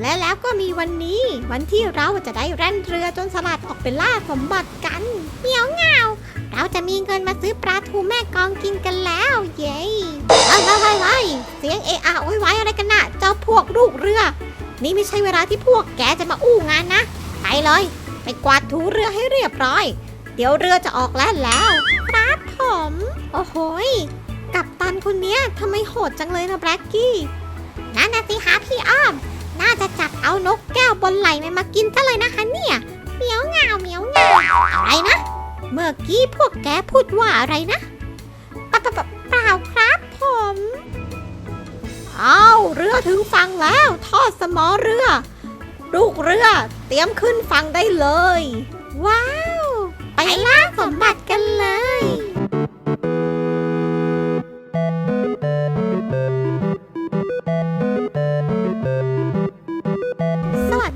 และแล้วก็มีวันนี้ วันที่เราจะได้แล่นเรือจนสลัดออกไปล่าสมบัติกันเหมียวเงา เราจะมีเงินมาซื้อปลาทูแม่กองกินกันแล้ว เย้เฮ้ยเฮ้ยเฮ้ยเสียงเออะโวยวายอะไรกันน่ะ เจ้าพวกลูกเรือ นี่ไม่ใช่เวลาที่พวกแกจะมาอู้งานนะ ไปเลย ไปกวาดถูเรือให้เรียบร้อย เดี๋ยวเรือจะออกแล้วแล้วครับผม โอ้โหยกัปตันคนเนี้ยทำไมโหดจังเลยนะแบล็กกี้นั่นนะสิคะพี่อ้อม น่านกแก้วบนไหล่มันมากินซะเลยนะคะเนี่ยเหมียวเงาเหมียวเงาอะไรนะ เมื่อกี้พวกแกพูดว่าอะไรนะปะปะปะเปล่าครับผมเอาเรือถึงฝั่งแล้วทอดสมอเรือ ลูกเรือเตรียมขึ้นฝั่งได้เลย ว้าว ไปล่าสมบัติกันเลย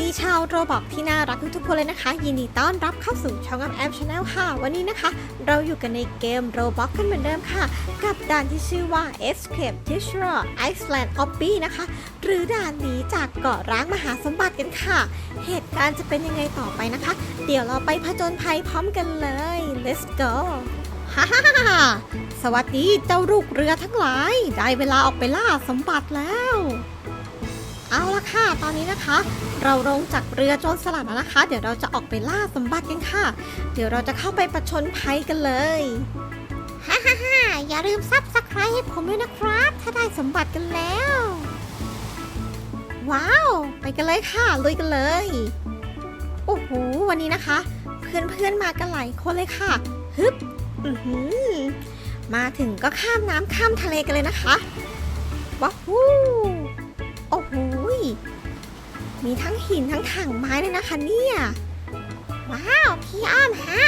ดีชาวโรบอกที่น่ารักทุกๆคนเลยนะคะ ยินดีต้อนรับเข้าสู่ช่องอัพแอมชาแนลค่ะ วันนี้นะคะ เราอยู่กันในเกมโรบอกกันเหมือนเดิมค่ะ กับด่านที่ชื่อว่า Escape t i s h r a Iceland Obby นะคะ หรือด่านหนีจากเกาะร้างมหาสมบัติกันค่ะ เหตุการณ์จะเป็นยังไงต่อไปนะคะ เดี๋ยวเราไปผจญภัยพร้อมกันเลย let's go ฮ่าฮ่าฮ่าสวัสดีเจ้าลูกเรือทั้งหลาย ได้เวลาออกไปล่าสมบัติแล้ว เอาละค่ะ ตอนนี้นะคะ เราลงจากเรือโจรสลัดแล้วนะคะ เดี๋ยวเราจะออกไปล่าสมบัติกันค่ะ เดี๋ยวเราจะเข้าไปประชนภัยกันเลยฮ่าฮ่าฮ่าอย่าลืมซับสไครต์ให้ผมด้วยนะครับ ถ้าได้สมบัติกันแล้ว ว้าว ไปกันเลยค่ะลุยกันเลย โอ้โห วันนี้นะคะ เพื่อนเพื่อนๆมากันหลายคนเลยค่ะ ฮึบอือหือมาถึงก็ข้ามน้ำข้ามทะเลกันเลยนะคะว้าวู้ มีทั้งหินทั้งถังไม้เลยนะคะเนี่ย ว้าว พี่อ้อมฮะ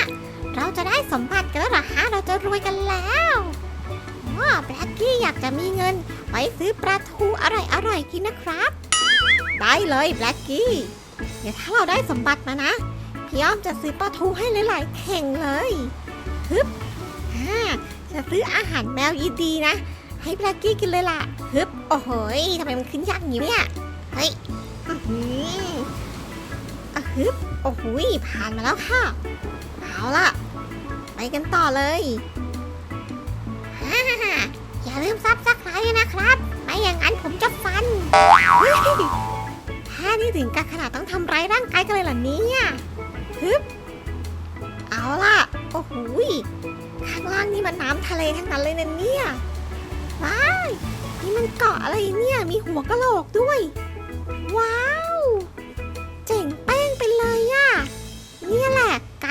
เราจะได้สมบัติกันแล้วหรอฮะ เราจะรวยกันแล้วว้าแบล็กกี้อยากจะมีเงิน ไว้ซื้อปลาทูอร่อยๆกินนะครับ ได้เลยแบล็กกี้ เดี๋ยวถ้าเราได้สมบัติมานะ พี่อ้อมจะซื้อปลาทูให้หลายๆเข่งเลยฮึบอ่าจะซื้ออาหารแมวยีดีนะ ให้แบล็กกี้กินเลยล่ะฮึบโอ้โหยทำไมมันขึ้นยากอย่างนี้เนี่ย เฮ้ย อื้ออะฮึบโอ้โหผ่านมาแล้วค่ะ เอาล่ะ ไปกันต่อเลยฮ่าอย่าลืมซับสไครต์นะครับ ไม่อย่างนั้นผมจะฟันเฮ้ยแค่นี้ถึงกับขนาดต้องทำร้ายร่างกายกันเลยเหรอเนี่ยฮึบเอาล่ะ โอ้โหข้างล่างนี่มันน้ำทะเลทั้งนั้นเลยนะเนี่ยว้ายนี่มันเกาะอะไรเนี่ย มีหัวกะโหลกด้วย ว้าว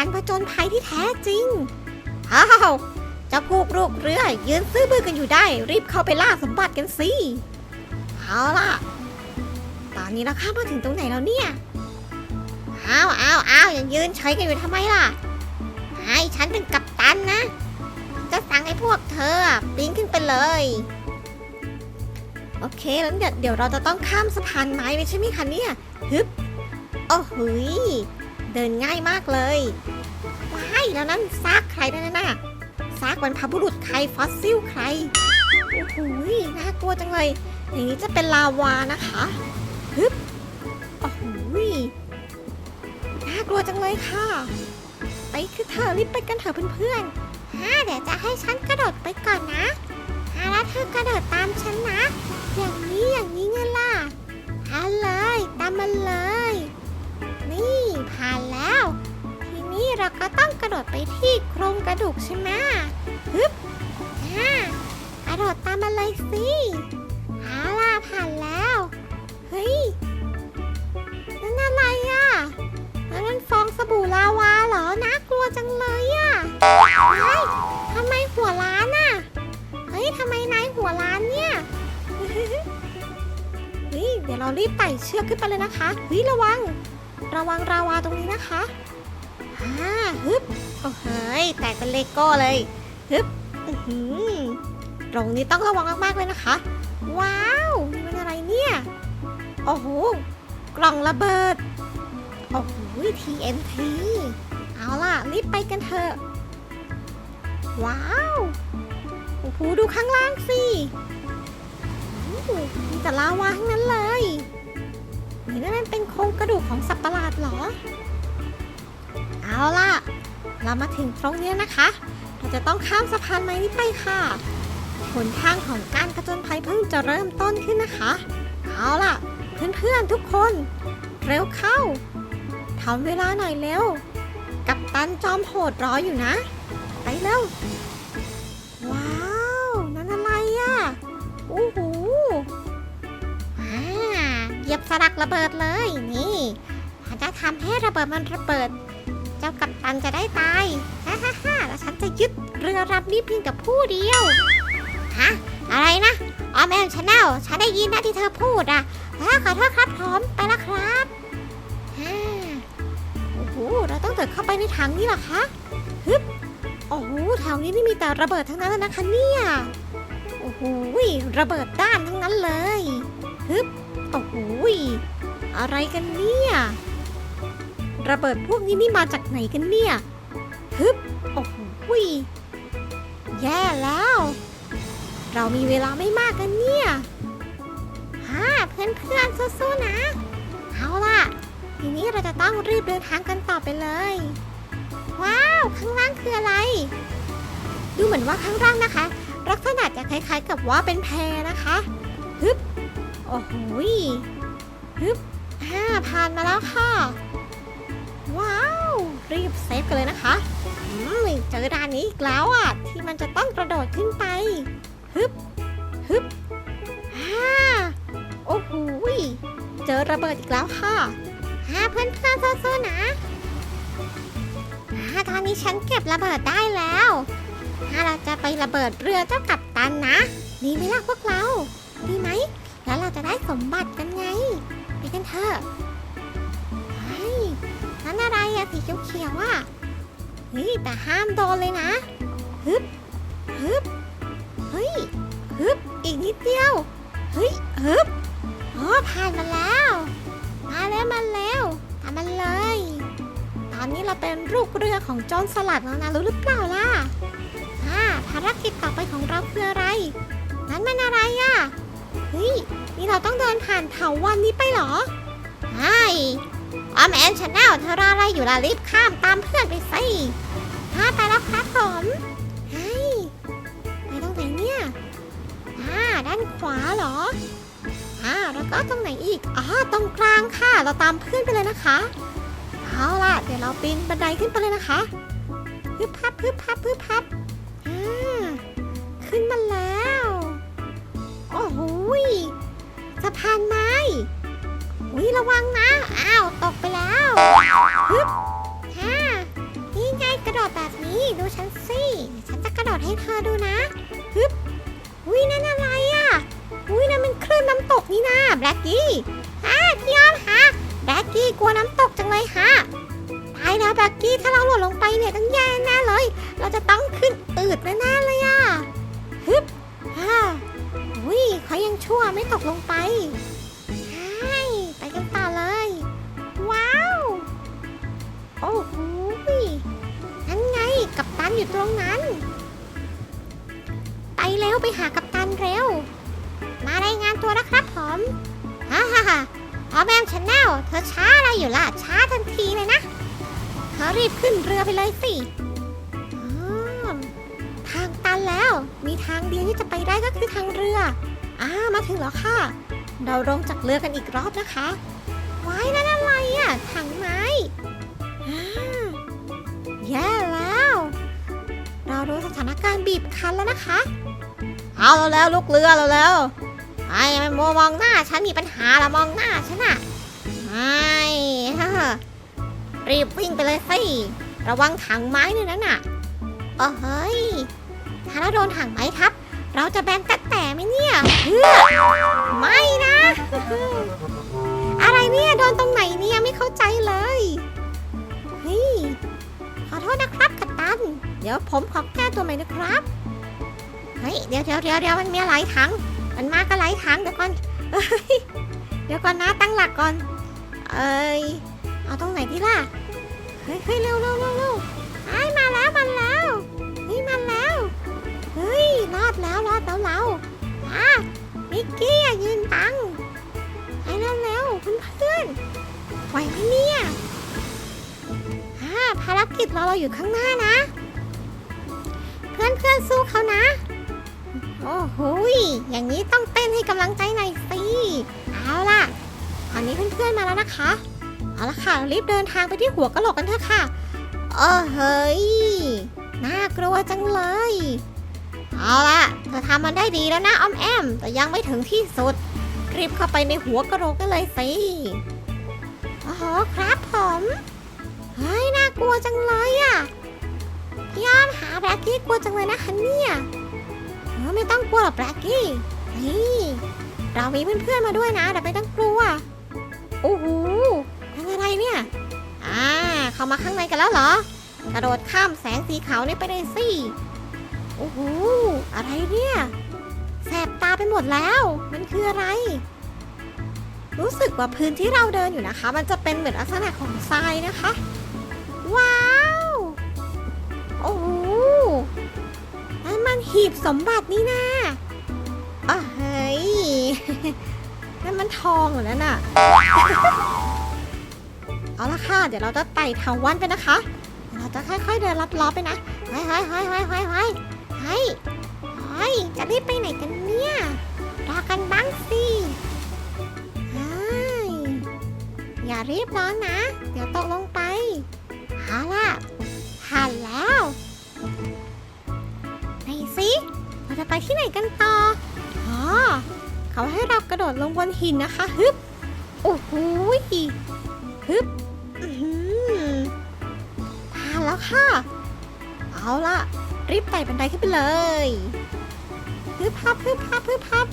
การผจญภัยที่แท้จริงอ้าวเจะพวกลูกเรือยืนซื้อบือกันอยู่ได้ รีบเข้าไปล่าสมบัติกันสิ เอาล่ะ ตอนนี้เราข้ามมาถึงตรงไหนแล้วเนี่ย อ้าวอ้าวอ้าวยังยืนเฉยกันอยู่ทำไมล่ะให้ฉันเป็นกัปตันนะ จะสั่งให้พวกเธอปีนขึ้นไปเลย โอเคแล้วเดี๋ยวเราจะต้องข้ามสะพานไม้ไปใช่ไหมคะเนี่ย ฮึบ โอ้โห เดินง่ายมากเลยว้ายแล้วนั่นซากใครนั่นน่ะซากบรรพบุรุษใครฟอสซิลใคร โอ้โหยน่ากลัวจังเลย อย่างนี้จะเป็นลาวานะคะฮึบโอ้โหน่ากลัวจังเลยค่ะ ไปคือเธอรีบไปกันเถอะเพื่อนๆฮ่าเดี๋ยวจะให้ฉันกระโดดไปก่อนนะฮ่าแล้วเธอกระโดดตามฉันนะ อย่างนี้อย่างนี้ไงล่ะผ่าเลย ตามมาเลย นี่ผ่านแล้ว ทีนี้เราก็ต้องกระโดดไปที่โครงกระดูกใช่ไหมฮึบอ่ากระโดดตามมาเลยสิเอาล่ะผ่านแล้ว เฮ้ยนั่นอะไรอะนั่นมันฟองสบู่ลาวาเหรอน่ากลัวจังเลยอะเฮ้ยทำไมหัวล้านอะเฮ้ยทำไมนายหัวล้านเนี่ยเฮ้ยเดี๋ยวเรารีบไต่เชือกขึ้นไปเลยนะคะเฮ้ยระวัง ระวังราวาตรงนี้นะคะฮ่าฮึบโอ้เฮ้ยแตกเป็นเลโก้เลยฮึบอือหือตรงนี้ต้องระวังมากๆเลยนะคะ ว้าวนี่มันอะไรเนี่ยโอ้โหกล่องระเบิดโอ้โห TNT เอาล่ะรีบไปกันเถอะว้าวโอ้โหดูข้างล่างสิมีแต่ลาวาทั้งนั้นเลย นี่นั่นมันเป็นโครงกระดูกของสัตว์ประหลาดเหรอ เอาล่ะ เรามาถึงตรงนี้นะคะ เราจะต้องข้ามสะพานไม้นี้ไปค่ะหนทางของการกระจนภัยเพิ่งจะเริ่มต้นขึ้นนะคะ เอาล่ะ เพื่อนๆทุกคน เร็วเข้าทำเวลาหน่อยเร็ว กับตันจอมโหดรออยู่นะ ไปเร็ว ว้าว นั่นอะไรอะ่ะโอ้โหอ่าเห ยียบสลักระเบิดเลยนี่ถ้าจะทำให้ระเบิดมันระเบิด เจ้ากัปตันจะได้ตายฮ่าฮ่าฮ่าแล้วฉันจะยึดเรือลำนี้เพียงแต่ผู้เดียวฮะอะไรนะออมแอมชาแนลฉันได้ยินนะที่เธอพูดอะแล้วขอโทษครับพร้อมไปแล้วครับฮ่าโอ้โหเราต้องเดินเข้าไปในถังนี่หรอคะฮึบโอ้โหแถวนี้นี่มีแต่ระเบิดทั้งนั้นนะคะเนี่ยโอ้โหระเบิดด้านทั้งนั้นเลยฮึบ โอ้โหอะไรกันเนี่ยระเบิดพวกนี้นี่มาจากไหนกันเนี่ยฮึบโอ้โหแย่แล้ว เรามีเวลาไม่มากกันเนี่ยฮ่าเพื่อนๆสู้ๆนะ เอาล่ะ ทีนี้เราจะต้องรีบเดินทางกันต่อไปเลย ว้าว ข้างล่างคืออะไร ดูเหมือนว่าข้างล่างนะคะ ลักษณะจะคล้ายๆกับว่าเป็นแพนะคะฮึบ โอ้โหยฮึบฮ่าผ่านมาแล้วค่ะ ว้าว รีบเซฟกันเลยนะคะอืมเจอด่านนี้อีกแล้วอะ ที่มันจะต้องกระโดดขึ้นไป ฮึบ ฮึบฮ่าโอ้โหเจอระเบิดอีกแล้วค่ะฮ่าเพื่อนเพื่อนสู้ๆนะฮ่าตอนนี้ฉันเก็บระเบิดได้แล้วฮ่าเราจะไประเบิดเรือเจ้ากัปตันนะ ดีไหมล่ะพวกเรา ดีไหม แล้วเราจะได้สมบัติกันไงไปกันเถอะเฮ้นั่นอะไรอะสีเขียวๆอะเฮ้ยแต่ห้ามโดนเลยนะฮึบฮึบเฮ้ยฮึบอีกนิดเดียวเฮ้ยฮึบอ๋อผ่านมาแล้ว มาแล้วมาแล้วทำมันเลย ตอนนี้เราเป็นลูกเรือของโจรสลัดแล้วนะรู้หรือเปล่าล่ะอ่าภารกิจต่อไปของเราคืออะไร นั้นมันอะไรอะ เฮ้ย นี่เราต้องเดินผ่านเถาวันนี้ไปเหรอใช่ออมแอนชาแนลเธอรออะไรอยู่ล่ะรีบข้ามตามเพื่อนไปสิฮ่าไปแล้วครับผมเฮ้ยไปตรงไหนเนี่ยอ่าด้านขวาเหรออ่าแล้วก็ตรงไหนอีกอ๋อตรงกลางค่ะ เราตามเพื่อนไปเลยนะคะ เอาล่ะ เดี๋ยวเราปีนบันไดขึ้นไปเลยนะคะ พึบพับพึบพับพึบพับอ่าขึ้นมาแล้ว อ้ยสะพานไม้ อุ้ยระวังนะ อ้าว ตกไปแล้วฮึบฮ่านี่ไงกระโดดแบบนี้ดูฉันสิฉันจะกระโดดให้เธอดูนะฮึบอุ้ยนั่นอะไรอะอุ้ยนั่นมันคลื่นน้ำตกนี่นะแบล็กกี้ฮ่าพี่อ้อมฮะแบล็กกี้กลัวน้ำตกจังเลยฮะตายแล้วแบล็กกี้ถ้าเราหล่นลงไปเนี่ยต้องแย่แน่เลย เราจะต้องขึ้นอืดแน่ กลงไปใช่ไปกันต่อเลย ว้าว โอ้โหนั่นไงกัปตันอยู่ตรงนั้น ไปเร็วไปหากัปตันเร็ว มารายงานตัวนะครับผมฮ่าฮ่าฮ่าออแมมชแนลเธอช้าอะไรอยู่ล่ะ ช้าทันทีเลยนะเธอรีบขึ้นเรือไปเลยสิอ๋อทางตันแล้ว มีทางเดียวที่จะไปได้ก็คือทางเรือ อ่ามาถึงแล้วค่ะ เราลงจากเรือกันอีกรอบนะคะว้ายนั่นอะไรอะถังไม้อ่าแย่แล้ว เราดูสถานการณ์บีบคั้นแล้วนะคะ เอาแล้วลุกเรือแล้วแล้วไอ้มันมัวมองหน้าฉันมีปัญหาละมองหน้าฉันอะไอ้ฮ่รีบวิ่งไปเลยสิระวังถังไม้ด้วยนั่นน่ะเออเฮ้ยถ้าเราโดนถังไม้ทับ เราจะแบนแต่แต่ไหมเนี่ยเพื่อไม่นะ อะไรเนี่ยโดนตรงไหนเนี่ยไม่เข้าใจเลยเฮ้ยขอโทษนะครับกัปตัน เดี๋ยวผมขอแก้ตัวใหม่นะครับเฮ้ยเดี๋ยวเดี๋ยวเดี๋ยวเดี๋ยวมันมีหลายถัง มันมาก็หลายถังเดี๋ยวก่อนเอ้ยเดี๋ยวก่อนนะตั้งหลักก่อน เอ้ยเอาตรงไหนดีล่ะเฮ้ยเฮ้ยเร็วเร็วเร็วเร็ว รอดแล้วรอดแล้วเราฮ่ะมิกกี้ยืนตังไปแล้วแล้วเพื่อนเพื่อนไหวไหมเนี่ยฮ่าภารกิจรอเราอยู่ข้างหน้านะ เพื่อนเพื่อนสู้เขานะ โอ้โหอย่างนี้ต้องเต้นให้กำลังใจหน่อยสิเอาล่ะตอนนี้เพื่อนเพื่อนมาแล้วนะคะเอาละค่ะรีบเดินทางไปที่หัวกะโหลกกันเถอะค่ะเออเฮ้ยน่ากลัวจังเลย เอาละเธอทำมันได้ดีแล้วนะออมแอม แต่ยังไม่ถึงที่สุด รีบเข้าไปในหัวกระโหลกกันเลยสิโอ้โหครับผมเฮ้ยน่ากลัวจังเลยอะพี่อ้อมหาแบล็กกี้กลัวจังเลยนะคะเนี่ยเออไม่ต้องกลัวหรอกแบล็กกี้นี่เรามีเพื่อนๆมาด้วยนะแต่ไม่ต้องกลัวโอ้โหเป็นอะไรเนี่ยอ่าเข้ามาข้างในกันแล้วเหรอกระโดดข้ามแสงสีขาวนี่ไปเลยสิ โอ้โห อะไรเนี่ย แสบตาไปหมดแล้ว มันคืออะไร รู้สึกว่าพื้นที่เราเดินอยู่นะคะ มันจะเป็นเหมือนลักษณะของทรายนะคะ ว้าว โอ้โหนั่นมันหีบสมบัตินี่นาอะเฮ้ย นั่นมันทองเหรอนั่นน่ะ เอาละค่ะ เดี๋ยวเราจะไต่เถาวันไปนะคะ เราจะค่อยๆเดินลัดล้อไปนะเฮ้ยเฮ้ยเฮ้ยเฮ้ยเฮ้ยจะรีบไปไหนกันเนี่ยรอกันบ้างสิเฮ้ยอย่ารีบร้อนนะ เดี๋ยวตกลงไปเอาล่ะผ่านแล้วไหนสิเราจะไปที่ไหนกันต่ออ๋อเขาให้เรากระโดดลงบนหินนะคะฮึบโอ้โหฮึบอื้อหือผ่านแล้วค่ะ เอาล่ะ รีบไต่บันไดขึ้นไปเลยฮึบพับฮึบพับฮึบพับ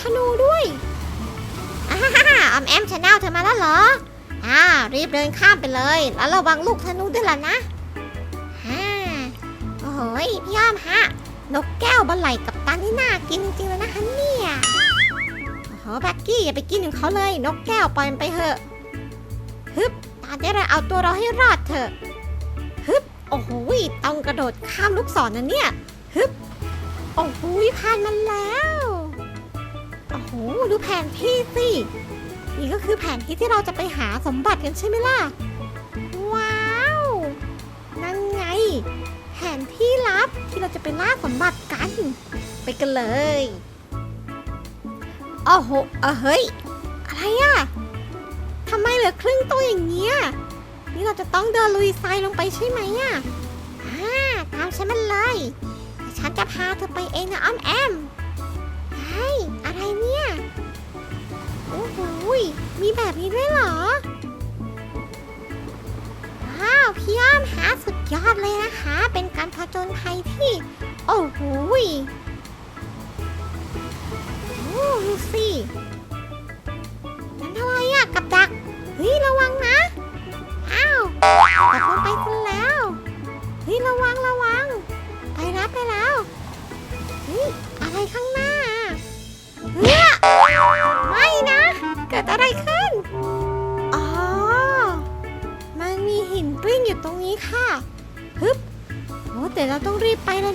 ธนูด้วยอ่าฮ่าฮ่าอมแอมชาแนลเธอมาแล้วเหรออ่ารีบเดินข้ามไปเลย แล้วระวังลูกธนูด้วยล่ะนะฮ่าโอ้โหยพี่อ้อมฮะ นกแก้วบนไหลกับตันนี่น่ากินจริงๆเลยนะคะเนี่ยโอ้โหแบ็กกี้อย่าไปกินของเขาเลย นกแก้วปล่อยมันไปเถอะฮึบตอนนี้เราเอาตัวเราให้รอดเถอะฮึบโอ้โหต้องกระโดดข้ามลูกศรนะเนี่ยฮึบโอ้โหผ่านมันแล้ว โอ้โหดูแผนที่สินี่ก็คือแผนที่ที่เราจะไปหาสมบัติกันใช่ไหมล่ะ ว้าว นั่นไง แผนที่ลับที่เราจะไปล่าสมบัติกัน ไปกันเลยโอ้โหเออเฮ้ย อะไรอะทำไมเหลือครึ่งตัวอย่างเงี้ย นี่เราจะต้องเดินลุยทรายลงไปใช่ไหมอะอ่าตามฉันมาเลย ฉันจะพาเธอไปเองนะอ้อมแอม อะไรเนี่ย โอ้โหมีแบบนี้ด้วยเหรอ ว้าว พี่อ้อมหาสุดยอดเลยนะคะ เป็นการผจญภัย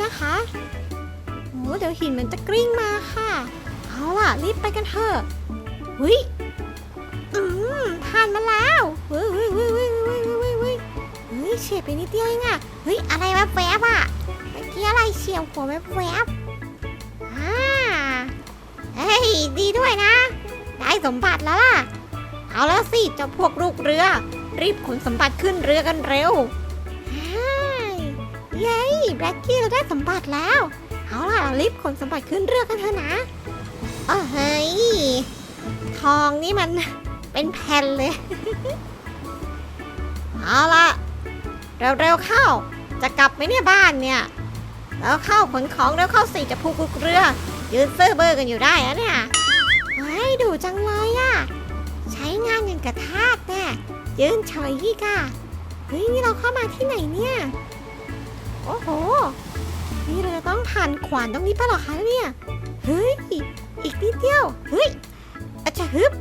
นะคะโอ้เดี๋ยวหินมันจะกลิ้งมาค่ะ เอาล่ะ รีบไปกันเถอะเฮ้ยอืมผ่านมาแล้วเฮ้ยเฮ้ยเฮ้ยเฮ้ยเฮ้ยเฮ้ยเฮ้ยเฮ้ยเฉียดไปนิดเดียวเองอะเฮ้ย อะไรแวบแวบๆอะเมื่อกี้อะไรเฉียวหัวแวบแวบๆอ่าเฮ้ย ดีด้วยนะ ได้สมบัติแล้วล่ะ เอาแล้วสิเจ้าพวกลูกเรือ รีบขนสมบัติขึ้นเรือกันเร็ว เย้แบล็กกี้เราได้สมบัติแล้ว เอาล่ะรีบขนสมบัติขึ้นเรือกันเถอะนะเออเฮ้ย ทองนี่มันเป็นแผ่นเลย เอาละเร็วๆเข้า จะกลับไหมเนี่ยบ้านเนี่ย แล้วเข้าขนของแล้วเข้าสิจะพูกุกเรือ ยืนซื้อเบอร์กันอยู่ได้อะเนี่ยเฮ้ยดูจังเลยอะใช้งานอย่างกระทาแน่ยืนเฉยยี่ก่ะเฮ้ยนี่เราเข้ามาที่ไหนเนี่ย โอ้โห นี่เราจะต้องผ่านขวานตรงนี้ปะหรอคะเนี่ย เฮ้ย อีกนิดเดียว เฮ้ยอาจจะฮึบ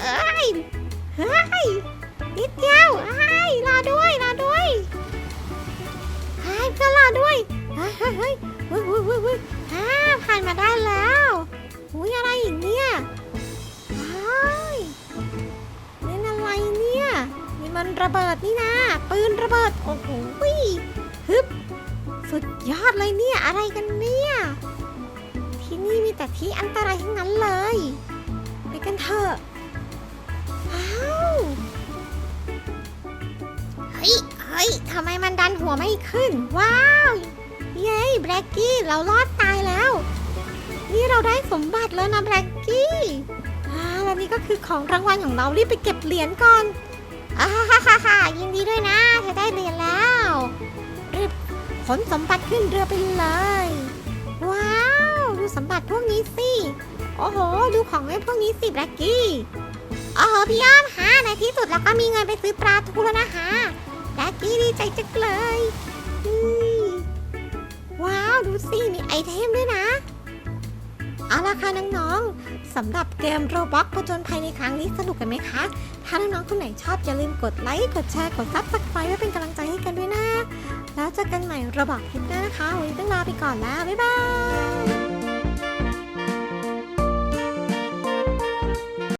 เอ้ย เฮ้ย นิดเดียวเฮ้ยรอด้วยรอด้วยเฮ้ยเพื่อนรอด้วย เฮ้ยเฮ้ยเฮ้ยเฮ้ยเฮ้ยฮ่าผ่านมาได้แล้วอุ้ยอะไรอีกเนี่ยเฮ้ยนี่อะไรเนี่ย นี่มันระเบิดนี่นะ ปืนระเบิด โอ้โห สุดยอดเลยเนี่ยอะไรกันเนี่ย ที่นี่มีแต่ที่อันตรายทั้งนั้นเลย ไปกันเถอะว้าวเฮ้ยเฮ้ยทำไมมันดันหัวไม่ขึ้น ว้าว เย้แบล็กกี้เรารอดตายแล้ว นี่เราได้สมบัติแล้วนะแบล็กกี้อ่าและนี่ก็คือของรางวัลของเรารีบไปเก็บเหรียญก่อนอ่าฮ่าฮ่าฮ่ายินดีด้วยนะเธอได้เหรียญแล้ว ขนสมบัติขึ้นเรือไปเลย ว้าว ดูสมบัติพวกนี้สิ โอ้โห ดูของเล่นพวกนี้สิแบล็กกี้โอ้โหพี่อ้อมฮะในที่สุดเราก็มีเงินไปซื้อปลาทูแล้วนะฮะแบล็กกี้ดีใจจังเลยว้าว ดูสิ มีไอเทมด้วยนะ เอาละค่ะน้องๆสำหรับเกมโรบ็อกผจญภัยในครั้งนี้สนุกกันไหมคะ ถ้าน้องๆคนไหนชอบอย่าลืมกดไลค์ กดแชร์ กดซับสไครต์ไว้เป็นกำลังใจให้กันด้วยนะ แล้วเจอกันใหม่ระบอกคลิปหน้านะคะวันนี้ต้องลาไปก่อนแล้ว บ๊ายบาย